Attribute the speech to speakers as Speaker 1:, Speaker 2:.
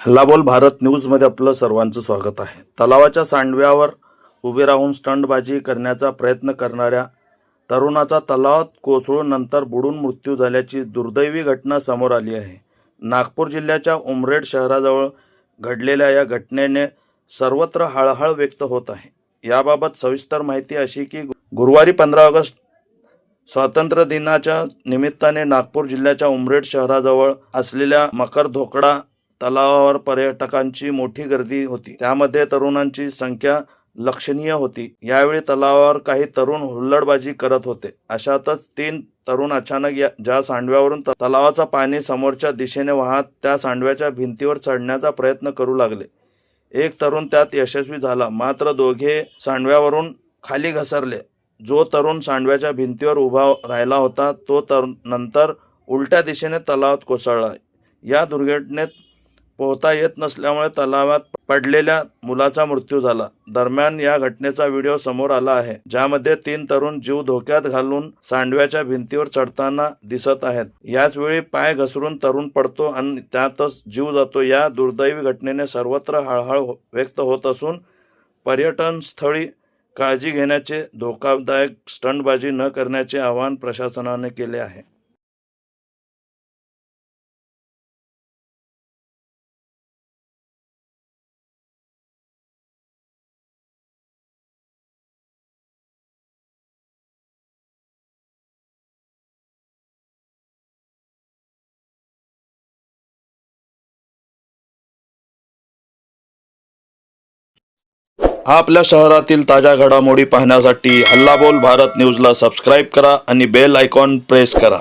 Speaker 1: हल्लाबोल भारत न्यूजमध्ये आपलं सर्वांचं स्वागत आहे. तलावाच्या सांडव्यावर उभे राहून स्टंटबाजी करण्याचा प्रयत्न करणाऱ्या तरुणाचा तलावात कोसळून नंतर बुडून मृत्यू झाल्याची दुर्दैवी घटना समोर आली आहे. नागपूर जिल्ह्याच्या उमरेड शहराजवळ घडलेल्या या घटनेने सर्वत्र हळहळ व्यक्त होत आहे. याबाबत सविस्तर माहिती अशी की गुरुवारी पंधरा ऑगस्ट स्वातंत्र्य दिनाच्या निमित्ताने नागपूर जिल्ह्याच्या उमरेड शहराजवळ असलेल्या मकर धोकडा तलावावर पर्यटकांची मोठी गर्दी होती. त्यामध्ये तरुणांची संख्या लक्षणीय होती. यावेळी तलावावर काही तरुण हुल्लडबाजी करत होते. अशातच तीन तरुण अचानक या ज्या सांडव्यावरून तलावाचा पाणी समोरच्या दिशेने वाहत त्या सांडव्याच्या भिंतीवर चढण्याचा प्रयत्न करू लागले. एक तरुण त्यात यशस्वी झाला. मात्र दोघे सांडव्यावरून खाली घसरले. जो तरुण सांडव्याच्या भिंतीवर उभा राहिला होता तो तर नंतर उलट्या दिशेने तलावात कोसळला. या दुर्घटनेत पोहता येत नसल्यामुळे तलावात पडलेल्या मुलाचा मृत्यू झाला. दरम्यान या घटनेचा व्हिडिओ समोर आला आहे ज्यामध्ये तीन तरुण जीव धोक्यात घालून सांडव्याच्या भिंतीवर चढताना दिसत आहेत. याच वेळी पाय घसरून तरुण पडतो आणि त्यातच जीव जातो. या दुर्दैवी घटनेने सर्वत्र हळहळ हो-, व्यक्त होत असून पर्यटन स्थळी काळजी घेण्याचे धोकादायक स्टंटबाजी न करण्याचे आवाहन प्रशासनाने केले आहे. आपल्या शहरातील ताज्या घडामोडी पाहण्यासाठी हल्लाबोल भारत न्यूजला सबस्क्राईब करा आणि बेल आयकॉन प्रेस करा.